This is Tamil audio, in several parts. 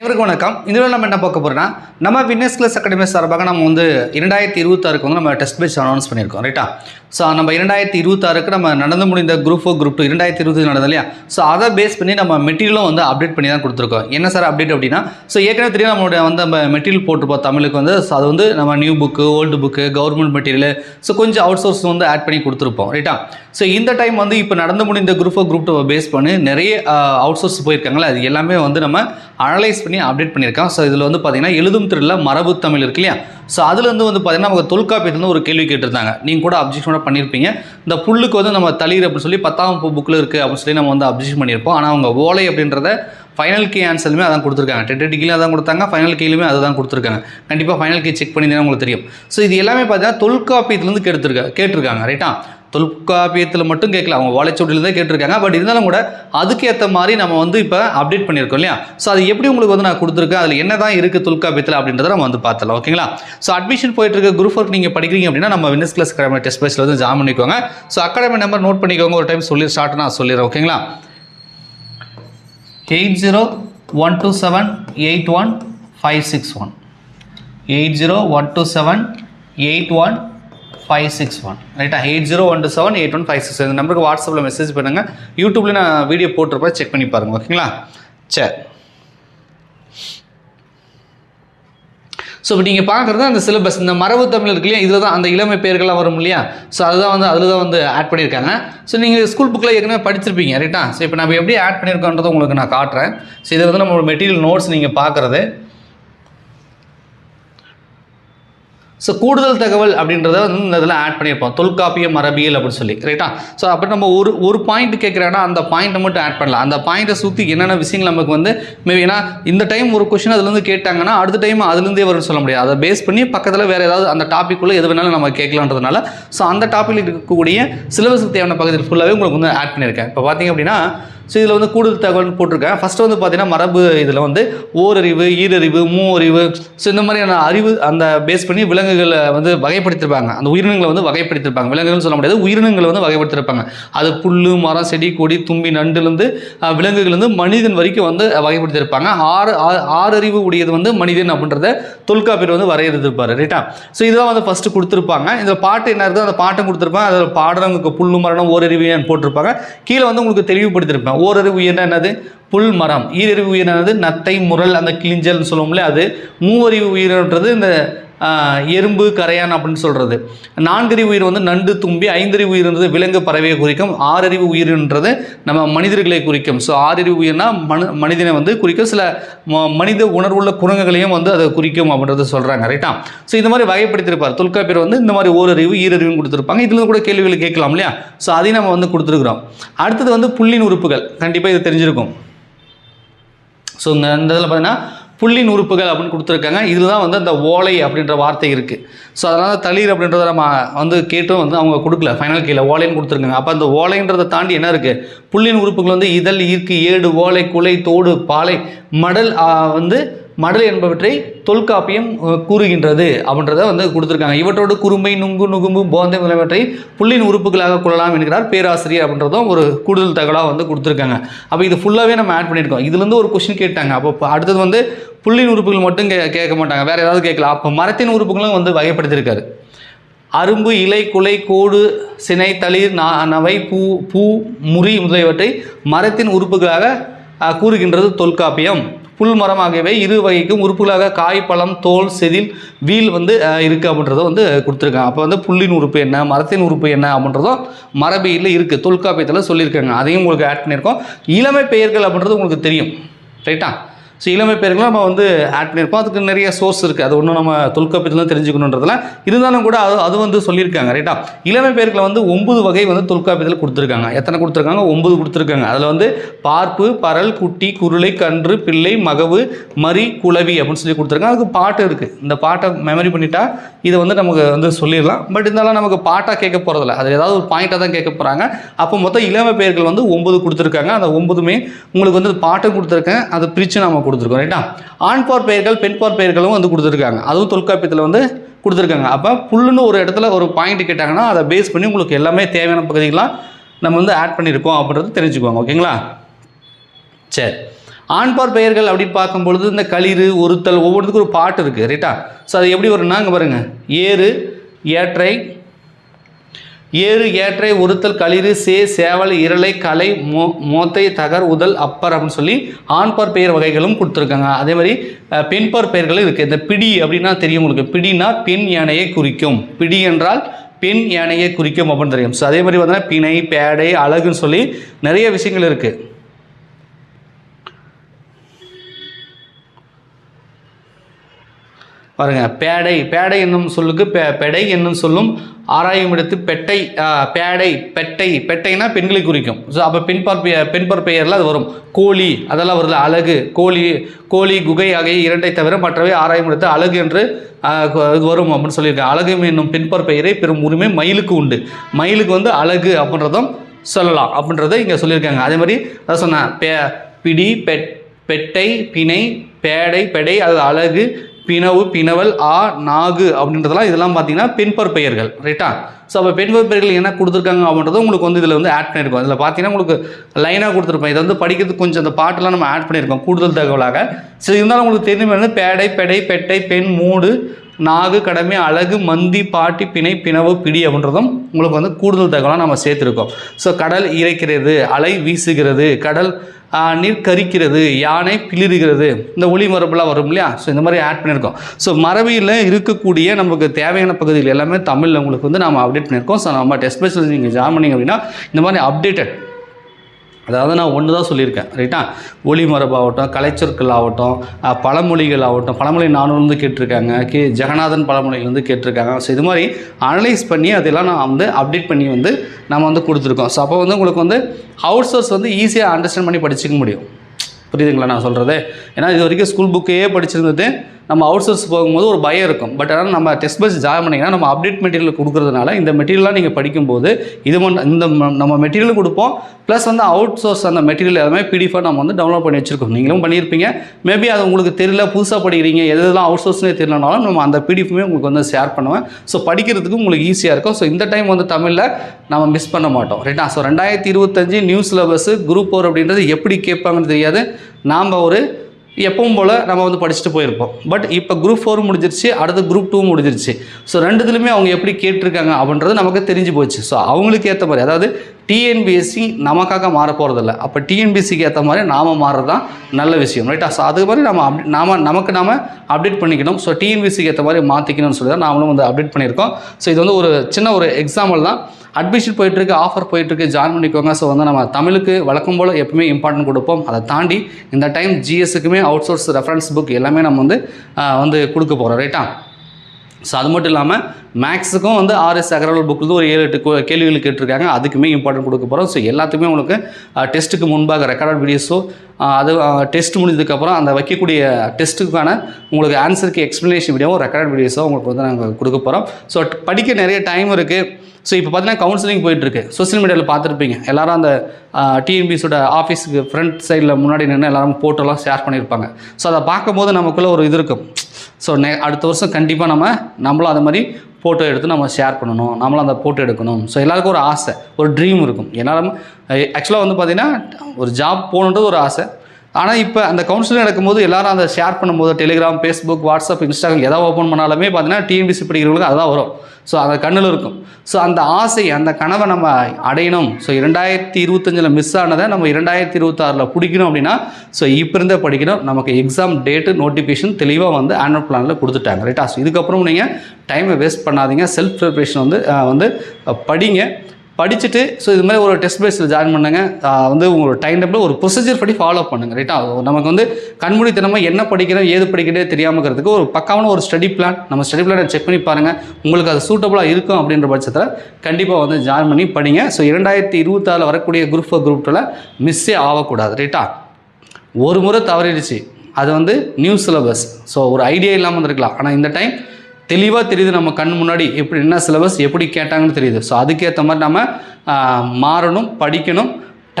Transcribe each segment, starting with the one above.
இவருக்கு வணக்கம். இதில் நம்ம என்ன பார்க்க போகிறோம்னா நம்ம விட்னஸ் கிளஸ் அகாடமி சார்பாக நம்ம வந்து இரண்டாயிரத்தி இருபத்தாறுக்கு வந்து நம்ம டெஸ்ட் பேட்ச் அனௌன்ஸ் பண்ணியிருக்கோம் ரைட்டா ஸோ நம்ம இரண்டாயிரத்தி இருபத்தாறுக்கு நம்ம நடந்து முடிந்த குரூப் ஃபோர் குரூப் டூ இரண்டாயிரத்தி இருபது நடந்தது இல்லையா? ஸோ அதை பேஸ் பண்ணி நம்ம மெட்டீரியலும் வந்து அப்டேட் பண்ணி தான் கொடுத்துருக்கோம். என்ன சார் அப்டேட் அப்படின்னா ஸோ ஏற்கனவே தெரியும் நம்மளுடைய வந்து நம்ம மெட்டீரியல் போட்டிருப்போம் தமிழுக்கு வந்து. ஸோ அது வந்து நம்ம new book old book government material so கொஞ்சம் அவுட் சோர்ஸ் வந்து ஆட் பண்ணி கொடுத்துருப்போம் ரைட்டா ஸோ இந்த டைம் வந்து இப்போ நடந்து முடிந்த group four group two face பண்ணி நிறைய அவுட் சோர்ஸ் போயிருக்காங்களே அது எல்லாமே வந்து நம்ம அனலைஸ் பண்ணி அப்டேட் பண்ணியிருக்கோம் ஸோ இதில் வந்து பார்த்திங்கன்னா எழுதும் திருவிழா மரபு தமிழ் இருக்கு இல்லையா? ஸோ அதுலேருந்து வந்து பார்த்தீங்கன்னா நமக்கு தொல்காப்பியத்துலேருந்து ஒரு கேள்வி கேட்டிருந்தாங்க. நீங்கள் கூட அப்ஜெக்ஷனோட பண்ணியிருப்பீங்க இந்த புல்லுக்கு வந்து நம்ம தளிர் அப்படின்னு சொல்லி பத்தாம் புக்கில் இருக்குது அப்படின்னு சொல்லி நம்ம வந்து அப்ஜெக்ஷன் பண்ணியிருப்போம். ஆனால் அவங்க ஓலை அப்படின்றத ஃபைனல் கே ஆன்சருமே அதான் கொடுத்துருக்காங்க. டென்டேட்டிவ்லையும் அதான் கொடுத்தாங்க. ஃபைனல் கீழுமே அதான் கொடுத்துருக்காங்க. கண்டிப்பாக ஃபைனல் கே செக் பண்ணியிருந்தா உங்களுக்கு தெரியும். ஸோ இது எல்லாமே பார்த்தீங்கன்னா தொல்காப்பியத்துலேருந்து கேட்டுருக்க கேட்டிருக்காங்க ரைட்டா தொல்காப்பியத்தில் மட்டும் கேட்கல. அவங்க ஓலைச்சுவடியில் தான் கேட்டிருக்காங்க. பட் இருந்தாலும் கூட அதுக்கேற்ற மாதிரி நம்ம வந்து இப்போ அப்டேட் பண்ணியிருக்கோம் இல்லையா? ஸோ அது எப்படி உங்களுக்கு வந்து நான் கொடுத்துருக்கேன்? அதில் என்ன தான் இருக்குது தொல்காப்பியத்தில் அப்படின்றத நம்ம வந்து பார்த்தலாம் ஓகேங்களா ஸோ அட்மிஷன் போயிட்டு இருக்க குரூப் ஒர்க் நீங்கள் படிக்கிறீங்க அப்படின்னா நம்ம வினஸ் கிளாஸ் அகாடமி டெஸ்ட் பேஸில் வந்து ஜாயின் பண்ணிக்கோங்க. ஸோ அகாடமி நம்பர் நோட் பண்ணிக்கோங்க. ஒரு டைம் சொல்லி ஸ்டார்ட் நான் சொல்லிடுறேன். ஓகேங்களா eight zero one two seven eight one five six one eight zero one two seven eight one five six one ரைட்டா eight zero one two seven eight one five six இந்த நம்பருக்கு வாட்ஸ்அப்பில் மெசேஜ் பண்ணுங்கள் யூடியூப்பில் நான் வீடியோ போட்டிருப்பேன். செக் பண்ணி பாருங்கள் ஓகேங்களா சரி. ஸோ இப்போ நீங்கள் பார்க்குறது அந்த சிலபஸ் இந்த மரபு தமிழ் இருக்கு இல்லையா? இதில் தான் அந்த இளமை பேர்கள்லாம் வரும் இல்லையா? ஸோ அதுதான் வந்து அதில் தான் வந்து ஆட் பண்ணியிருக்காங்க. ஸோ நீங்கள் ஸ்கூல் புக்கில் ஏற்கனவே படிச்சிருப்பீங்க. ரைட்டா ஸோ இப்போ நம்ம எப்படி ஆட் பண்ணியிருக்கோன்றதை உங்களுக்கு நான் காட்டுறேன். ஸோ இதில் வந்து நம்ம மெட்டீரியல் நோட்ஸ் நீங்கள் பார்க்குறது. ஸோ கூடுதல் தகவல் அப்படின்றத வந்து இந்த இதில் ஆட் பண்ணியிருப்போம். தொல்காப்பியம் மரபியல் அப்படின்னு சொல்லி ரைட்டா ஸோ அப்போ நம்ம ஒரு ஒரு பாயிண்ட் கேட்குறேன்னா அந்த பாயிண்ட்டை மட்டும் ஆட் பண்ணலாம். அந்த பாயிண்ட்டை சுற்றி என்னென்ன விஷயங்கள் நமக்கு வந்து மேபி ஏன்னா இந்த டைம் ஒரு கொஷின் அதுலேருந்து கேட்டாங்கன்னா அடுத்த டைம் அதுலேருந்தே வரும்னு சொல்ல முடியாது. அதை பேஸ் பண்ணி பக்கத்தில் வேறு ஏதாவது அந்த டாப்பிக்குள்ளே எது வேணாலும் நம்ம கேட்கலான்றதுனால ஸோ அந்த டாப்பிக்கில் இருக்கக்கூடிய சிலபஸுக்கு தேவையான பகுதியில் ஃபுல்லாகவே உங்களுக்கு வந்து ஆட் பண்ணியிருக்கேன். இப்போ பார்த்தீங்க அப்படின்னா ஸோ இதில் வந்து கூடுதல் தகவல் போட்டிருக்கேன். ஃபஸ்ட்டு வந்து பார்த்தீங்கன்னா மரபு இதில் வந்து ஓரறிவு ஈரறிவு மூவறிவு. ஸோ இந்த மாதிரியான அறிவு அந்த பேஸ் பண்ணி விலங்குகளை வந்து வகைப்படுத்திருப்பாங்க. அந்த உயிரினங்களை வந்து வகைப்படுத்திருப்பாங்க. விலங்குகள்னு சொல்ல முடியாது உயிரினங்களை வந்து வகைப்படுத்திருப்பாங்க. அது புல் மரம் செடி கொடி தும்பி நண்டுலேருந்து விலங்குகள்லேருந்து மனிதன் வரைக்கும் வந்து வகைப்படுத்தியிருப்பாங்க ஆறு ஆறறிவு உடையது வந்து மனிதன் அப்படின்றத தொல்காப்பியர் வந்து வரையறுத்திருப்பார். ரைட்டா ஸோ இதெல்லாம் வந்து ஃபஸ்ட்டு கொடுத்துருப்பாங்க. இந்த பாட்டு என்ன இருக்குதோ அந்த பாட்டும் கொடுத்துருப்பாங்க. அதில் பாடுறவங்களுக்கு புல்லு மரணம் ஓரறிவு ஏன் போட்டிருப்பாங்க? கீழே வந்து உங்களுக்கு தெளிவுபடுத்திருப்பேன் ஓரறிவு உயிரினா என்னது? புல் மரம் ஈரறிவு உயிரினது நத்தை முரல் அந்த கிளிஞ்சல்னு சொல்லுவோம்ல அது மூவறிவு உயிரினன்றது இந்த எறும்பு கரையான் அப்படின்னு சொல்கிறது நான்கறிவு உயிர் வந்து நண்டு தும்பி ஐந்தறிவு உயிர்ன்றது விலங்கு பறவையை குறிக்கும். ஆறறிவு உயிர்ன்றது நம்ம மனிதர்களை குறிக்கும். ஸோ ஆறறிவு உயிர்னா மனு மனிதனை வந்து குறிக்கும். சில ம- மனித உணர்வுள்ள குரங்குகளையும் வந்து அதை குறிக்கும் அப்படின்றத சொல்கிறாங்க ரைட்டா ஸோ இந்த மாதிரி வகைப்படுத்தியிருப்பார். தொல்காப்பியர் வந்து இந்த மாதிரி ஓரறிவு ஈரறிவும் கொடுத்துருப்பாங்க. இதுல கூட கேள்விகள் கேட்கலாம் இல்லையா? ஸோ அதையும் நம்ம வந்து கொடுத்துருக்குறோம். அடுத்தது வந்து புள்ளின் உறுப்புகள் கண்டிப்பாக இது தெரிஞ்சிருக்கும். ஸோ இந்த இந்த இதில் பார்த்தீங்கன்னா புள்ளின் உறுப்புகள் அப்படின்னு கொடுத்துருக்காங்க. இதில் தான் வந்து அந்த ஓலை அப்படின்ற வார்த்தை இருக்குது ஸோ அதனால் தளிர் அப்படின்றத நம்ம வந்து கேட்டும் வந்து அவங்க கொடுக்கல. ஃபைனல் கீழே ஓலைன்னு கொடுத்துருக்காங்க. அப்போ அந்த ஓலைன்றதை தாண்டி என்ன இருக்குது புள்ளின் உறுப்புகள் வந்து இதழ் ஈர்க்கு ஏடு ஓலை குலை தோடு பாலை மடல் வந்து மடல் என்பவற்றை தொல்காப்பியம் கூறுகின்றது அப்படின்றத வந்து கொடுத்துருக்காங்க. இவற்றோடு குறும்பை நுங்கு நுகும்பு போந்தை முதலியவற்றை புள்ளின் உறுப்புகளாக கொள்ளலாம் என்கிறார் பேராசிரியர் அப்படின்றதும் ஒரு கூடுதல் தகவலாக வந்து கொடுத்துருக்காங்க. அப்போ இது ஃபுல்லாகவே நம்ம ஆட் பண்ணியிருக்கோம். இதுலேருந்து ஒரு கொஷின் கேட்டாங்க. அப்போ அடுத்தது வந்து புள்ளின் உறுப்புகள் மட்டும் கே கேட்க மாட்டாங்க. வேறு ஏதாவது கேட்கலாம். அப்போ மரத்தின் உறுப்புகளும் வந்து வகைப்படுத்தியிருக்காரு. அரும்பு இலை குலை கோடு சினை தளிர் நா நவை பூ பூ முறி முதலியவற்றை மரத்தின் உறுப்புகளாக கூறுகின்றது தொல்காப்பியம். புல் மரம் ஆகியவை இரு வகைக்கும் உறுப்புகளாக காய் பழம் தோல் செதில் வீல் வந்து இருக்குது அப்படின்றத வந்து கொடுத்துருக்காங்க. அப்போ வந்து புல்லின் உறுப்பு என்ன மரத்தின் உறுப்பு என்ன அப்படின்றதும் மரபியில் இருக்குது தொல்காப்பியத்தில் சொல்லியிருக்காங்க. அதையும் உங்களுக்கு ஆட் பண்ணியிருக்கோம். இளமை பெயர்கள் அப்படின்றது உங்களுக்கு தெரியும். ரைட்டா ஸோ இளமை பெயர்களும் நம்ம வந்து ஆட் பண்ணியிருப்போம் அதுக்கு நிறைய சோர்ஸ் இருக்குது அது ஒன்றும் நம்ம தொல்காப்பியத்தில் தெரிஞ்சுக்கணுன்றதுல. இருந்தாலும் கூட அது அது வந்து சொல்லியிருக்காங்க ரைட்டா இளமை பெயர்களை வந்து ஒன்பது வகை வந்து தொல்காப்பியத்தில் கொடுத்துருக்காங்க. எத்தனை கொடுத்துருக்காங்க? ஒன்பது கொடுத்துருக்காங்க. அதில் வந்து பார்ப்பு பரல் குட்டி குருளை கன்று பிள்ளை மகவு மரி குளவி அப்படின்னு சொல்லி கொடுத்துருக்காங்க. அதுக்கு பாட்டு இருக்குது இந்த பாட்டை மெமரி பண்ணிட்டா இதை வந்து நமக்கு வந்து சொல்லிடலாம். பட் இருந்தாலும் நமக்கு பாட்டாக கேட்க போகிறதில்ல அது ஏதாவது ஒரு பாயிண்ட்டாக தான் கேட்க போகிறாங்க அப்போ மொத்தம் இளமை பெயர்கள் வந்து ஒன்பது கொடுத்துருக்காங்க. அந்த ஒன்பதுமே உங்களுக்கு வந்து பாட்டும் கொடுத்துருக்கேன். அதை பிரித்து நம்ம கொடுத்துருக்கோம் ரைட்டா ஆண் பார் பெயர்கள் பெண் பார் பெயர்களும் வந்து கொடுத்துருக்காங்க. அதுவும் தொல்காப்பியத்தில் வந்து கொடுத்துருக்காங்க. அப்போ புல்லுன்னு ஒரு இடத்துல ஒரு பாயிண்ட் கேட்டாங்கன்னா அதை பேஸ் பண்ணி உங்களுக்கு எல்லாமே தேவையான பகுதிகளாக நம்ம வந்து ஆட் பண்ணியிருக்கோம் அப்படின்றது தெரிஞ்சுக்குவாங்க. ஓகேங்களா சரி. ஆண்பார் பெயர்கள் அப்படின்னு பார்க்கும்பொழுது இந்த களிறு ஒருத்தல் ஒவ்வொன்றுக்கும் ஒரு பாட்டு இருக்குது ரைட்டா ஸோ அது எப்படி வரும்னா அங்கே பாருங்கள் ஏறு ஏற்றை ஏறு ஏற்றை உறுத்தல் களிறு சே சேவல் இரளை கலை மோ மோத்தை தகர் உதல் அப்பர் அப்படின்னு சொல்லி ஆண்பார் பெயர் வகைகளும் கொடுத்துருக்காங்க. அதே மாதிரி பெண்பார் பெயர்களும் இருக்குது இந்த பிடி அப்படின்னா தெரியும் உங்களுக்கு. பிடினா பெண் யானையை குறிக்கும். பிடி என்றால் பெண் யானையை குறிக்கும் அப்படின்னு தெரியும். ஸோ அதே மாதிரி பார்த்தீங்கன்னா பிணை பேடை அழகுன்னு சொல்லி நிறைய விஷயங்கள் இருக்குது பாருங்க பேடை பேடை என்னும் சொல்லுக்கு பெ பெடை என்னும் சொல்லும் ஆராயும் இடத்து பெட்டை பேடை பெட்டை பெட்டைனா பெண்களை குறிக்கும். ஸோ அப்போ பெண்பார் பெயர் பெண்பார் பெயரில் அது வரும். கோழி அதெல்லாம் வருது அழகு. கோழி கோழி குகை ஆகிய இரண்டை தவிர மற்றவை ஆராயும் இடத்து அழகு என்று இது வரும் அப்படின்னு சொல்லியிருக்காங்க. அழகு என்னும் பெண்பார் பெயரை பெரும் உரிமை மயிலுக்கு உண்டு. மயிலுக்கு வந்து அழகு அப்படின்றதும் சொல்லலாம் அப்படின்றத இங்கே சொல்லியிருக்காங்க. அதே மாதிரி அதான் சொன்னேன் பே பிடி பெட் பெட்டை பிணை பேடை பெடை அது அழகு பிணவு பிணவல் ஆ நாகு அப்படின்றதெல்லாம் இதெல்லாம் பார்த்தீங்கன்னா பெண்பர் பெயர்கள் ரைட்டா ஸோ அப்போ பெண்பர் பெயர்கள் என்ன கொடுத்துருக்காங்க அப்படின்றத உங்களுக்கு வந்து இதில் வந்து ஆட் பண்ணியிருக்கோம் இதில் பார்த்தீங்கன்னா உங்களுக்கு லைனாக கொடுத்துருப்போம். இதை வந்து படிக்கிறதுக்கு கொஞ்சம் அந்த பாட்டெல்லாம் நம்ம ஆட் பண்ணியிருக்கோம் கூடுதல் தகவலாக. ஸோ இருந்தாலும் உங்களுக்கு தெரிஞ்ச வந்து பேடை பெடை பெட்டை பெண் மூடு நாகு கடமை அழகு மந்தி பாட்டி பிணை பிணவு பிடி அப்படின்றதும் உங்களுக்கு வந்து கூடுதல் தகவலாக நம்ம சேர்த்துருக்கோம். ஸோ கடல் இறைக்கிறது அலை வீசுகிறது கடல் நீர் கரிக்கிறது யானை பிளிருகிறது இந்த ஒளி மரபுலாம் வரும் இல்லையா? ஸோ இந்த மாதிரி ஆட் பண்ணியிருக்கோம். ஸோ மரபியில் இருக்கக்கூடிய நமக்கு தேவையான பகுதிகள் எல்லாமே தமிழில் உங்களுக்கு வந்து நம்ம அப்டேட் பண்ணியிருக்கோம். ஸோ நம்ம டெஸ்ட் பேஸில் நீங்கள் ஜாயின் பண்ணிங்க அப்படின்னா இந்த மாதிரி அப்டேட்டட் அதாவது நான் ஒன்று தான் சொல்லியிருக்கேன் ரைட்டா ஒளி மரபாகட்டும் கலைச்சொற்கள் ஆகட்டும் பழமொழிகள் ஆகட்டும் பழமொழி நானூறுலேருந்து கேட்டிருக்காங்க கே ஜெகநாதன் பழமொழியிலேருந்து கேட்டிருக்காங்க. ஸோ இது மாதிரி அனலைஸ் பண்ணி அதெல்லாம் நான் வந்து அப்டேட் பண்ணி வந்து நம்ம வந்து கொடுத்துருக்கோம். ஸோ அப்போ வந்து உங்களுக்கு வந்து அவுட் சோர்ஸ் வந்து ஈஸியாக அண்டர்ஸ்டாண்ட் பண்ணி படிச்சுக்க முடியும். புரியுதுங்களா நான் சொல்கிறது ஏன்னா இது வரைக்கும் ஸ்கூல் புக்கையே படிச்சிருந்தது நம்ம அவுட் சோர்ஸ் போகும்போது ஒரு பயம் இருக்கும். பட் ஆனால் நம்ம டெஸ்ட் பேஸ் ஜாயின் பண்ணிங்கன்னா நம்ம அப்டேட் மெட்டீரியல் கொடுக்குறதுனால இந்த மெட்டீரியலாக நீங்கள் படிக்கும்போது இது இந்த நம்ம மெட்டீரியல் கொடுப்போம். ப்ளஸ் வந்து அவுட் சோர்ஸ் அந்த மெட்டீரியல் எல்லாமே பிடிஎஃபாக நம்ம வந்து டவுன்லோட் பண்ணி வச்சுருக்கோம். நீங்களும் பண்ணியிருப்பீங்க. மேபி அது உங்களுக்கு தெரியல புதுசாக படிக்கிறீங்க எது எதெல்லாம் அவுட் சோர்ஸ்னே தெரியலனாலும் நம்ம அந்த பிடிஎஃப்மே உங்களுக்கு வந்து ஷேர் பண்ணுவேன். ஸோ படிக்கிறதுக்கு உங்களுக்கு ஈஸியாக இருக்கும். ஸோ இந்த டைம் வந்து தமிழில் நம்ம மிஸ் பண்ண மாட்டோம். ரைட்டா ஸோ ரெண்டாயிரத்தி இருபத்தஞ்சு நியூ சிலபஸ் குரூப் ஃபோர் அப்படின்றது எப்படி கேட்பாங்கன்னு தெரியாது. நாம் ஒரு எப்பவும் போல் நம்ம வந்து படிச்சுட்டு போயிருப்போம். பட் இப்போ குரூப் ஃபோர் முடிஞ்சிருச்சு அடுத்து குரூப் டூ முடிஞ்சிருச்சு. ஸோ ரெண்டுத்துலையுமே அவங்க எப்படி கேட்டிருக்காங்க அப்படின்றது நமக்கு தெரிஞ்சு போச்சு. ஸோ அவங்களுக்கு ஏற்ற மாதிரி அதாவது டிஎன்பிஎஸ்சி நமக்காக மாற போகிறதில்ல அப்போ டிஎன்பிஎஸ்சிக்கு ஏற்ற மாதிரி நாம் மாறுறது தான் நல்ல விஷயம் ரைட்டா ஸோ அது மாதிரி நம்ம அப்டே நாம நமக்கு நாம் அப்டேட் பண்ணிக்கணும். ஸோ டிஎன்பிஎஸ்சிக்கு ஏற்ற மாதிரி மாற்றிக்கணும்னு சொல்லி தான் நாமளும் வந்து அப்டேட் பண்ணியிருக்கோம். ஸோ இது வந்து ஒரு சின்ன ஒரு எக்ஸாம்பிள் தான். அட்மிஷன் போயிட்டுருக்கு ஆஃபர் போயிட்டுருக்கு ஜாயின் பண்ணிக்கோங்க. ஸோ வந்து நம்ம தமிழுக்கு வழக்கம் போல் எப்பவுமே இம்பார்ட்டன்ட் கொடுப்போம். அதை தாண்டி இந்த டைம் ஜிஎஸ்க்குமே அவுட் சோர்ஸ் ரெஃபரன்ஸ் புக் எல்லாமே நம்ம வந்து வந்து கொடுக்க போகிறோம் ரைட்டா ஸோ அது மட்டும் இல்லாமல் மேக்ஸுக்கும் வந்து ஆர்எஸ் அகர்வால் புக்கில் ஒரு ஏழு எட்டு கோ- கேள்விகள் கேட்டிருக்காங்க. அதுக்குமே இம்பார்ட்டன்ட் கொடுக்க போகிறோம் ஸோ எல்லாத்துக்குமே உங்களுக்கு டெஸ்ட்டுக்கு முன்பாக ரெக்கார்ட் வீடியோஸோ அது டெஸ்ட் முடிஞ்சதுக்கப்புறம் அந்த வைக்கக்கூடிய டெஸ்ட்டுக்கான உங்களுக்கு ஆன்சருக்கு எக்ஸ்ப்ளனேஷன் வீடியோவும் ரெக்கார்ட் வீடியோஸோ உங்களுக்கு வந்து நாங்கள் கொடுக்க போகிறோம் ஸோ படிக்க நிறைய டைம் இருக்குது ஸோ இப்போ பார்த்தீங்கன்னா கவுன்சிலிங் போயிட்டுருக்கு. சோஷியல் மீடியாவில் பார்த்துருப்பீங்க எல்லாரும் அந்த டிஎன்பிஸோட ஆஃபீஸுக்கு ஃப்ரண்ட் சைடில் முன்னாடி நின்று எல்லாரும் ஃபோட்டோலாம் ஷேர் பண்ணியிருப்பாங்க ஸோ அதை பார்க்கும்போது நமக்குள்ளே ஒரு இது இருக்கும். ஸோ நெ அடுத்த வருஷம் கண்டிப்பாக நம்ம நம்மளும் அது மாதிரி ஃபோட்டோ எடுத்து நம்ம ஷேர் பண்ணணும். நம்மளும் அந்த ஃபோட்டோ எடுக்கணும். ஸோ எல்லாருக்கும் ஒரு ஆசை ஒரு ட்ரீம் இருக்கும். எல்லாரும் ஆக்சுவலாக வந்து பார்த்திங்கன்னா ஒரு ஜாப் போகணுன்றது ஒரு ஆசை. ஆனால் இப்போ அந்த கவுன்சிலிங் நடக்கும்போது எல்லாரும் அதை ஷேர் பண்ணும்போது டெலிகிராம் ஃபேஸ்புக் வாட்ஸ்அப் இன்ஸ்டாகிராம் எதாவது ஓப்பன் பண்ணாலுமே பார்த்தீங்கன்னா டிஎன்பிசி படிக்கிறவங்களுக்கு அதான் வரும். ஸோ அந்த கண்ணில் இருக்கும். ஸோ அந்த ஆசை அந்த கனவை நம்ம அடையணும். ஸோ இரண்டாயிரத்தி இருபத்தஞ்சில் மிஸ் ஆனதை நம்ம இரண்டாயிரத்தி இருபத்தாறில் பிடிக்கணும் அப்படின்னா ஸோ இப்போ இருந்தே படிக்கணும். நமக்கு எக்ஸாம் டேட்டு நோட்டிஃபிகேஷன் தெளிவாக வந்து ஆனுவல் பிளானில் கொடுத்துட்டாங்க. ரைட்டா ஸோ இதுக்கப்புறம் நீங்கள் டைமை வேஸ்ட் பண்ணாதீங்க. செல்ஃப் ப்ரிப்ரேஷன் வந்து வந்து படிங்க. படிச்சுட்டு ஸோ இது மாதிரி ஒரு டெஸ்ட் பேஸில் ஜாயின் பண்ணுங்கள் வந்து உங்களோட டைம் டேபிள் ஒரு ப்ரொசீஜர் படி ஃபாலோ பண்ணுங்க ரைட்டா நமக்கு வந்து கண்மூடி கண்மூடித்தனமாக என்ன படிக்கிறோம் ஏது படிக்கிறதே தெரியாமக்கிறதுக்கு ஒரு பக்காவான ஒரு ஸ்டடி பிளான் நம்ம ஸ்டடி பிளானை செக் பண்ணி பாருங்கள் உங்களுக்கு அது சூட்டபுளாக இருக்கும் அப்படின்ற பட்சத்தில் கண்டிப்பாக வந்து ஜாயின் பண்ணி படிங்க. ஸோ இரண்டாயிரத்தி இருபத்தாறில் வரக்கூடிய குரூப் ஃபோர் குரூப் டூவில் மிஸ்ஸே ஆகக்கூடாது ரைட்டா ஒரு முறை தவறிடுச்சு. அது வந்து நியூ சிலபஸ் ஸோ ஒரு ஐடியா இல்லாமல் இருந்திருக்கலாம் ஆனால் இந்த டைம் தெளிவாக தெரியுது நம்ம கண் முன்னாடி எப்படி என்ன சிலபஸ் எப்படி கேட்டாங்கன்னு தெரியுது. ஸோ அதுக்கேற்ற மாதிரி நம்ம மாறணும் படிக்கணும்.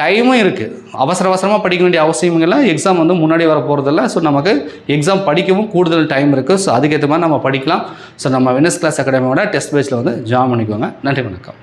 டைமும் இருக்குது அவசர அவசரமாக படிக்க வேண்டிய அவசியம் இல்லை. எக்ஸாம் வந்து முன்னாடி வர போகிறதில்ல ஸோ நமக்கு எக்ஸாம் படிக்கவும் கூடுதல் டைம் இருக்குது ஸோ அதுக்கேற்ற மாதிரி நம்ம படிக்கலாம். ஸோ நம்ம வெனஸ் கிளாஸ் அகாடமியோட டெஸ்ட் பேஸில் வந்து ஜாயின் பண்ணிக்கோங்க. நன்றி வணக்கம்.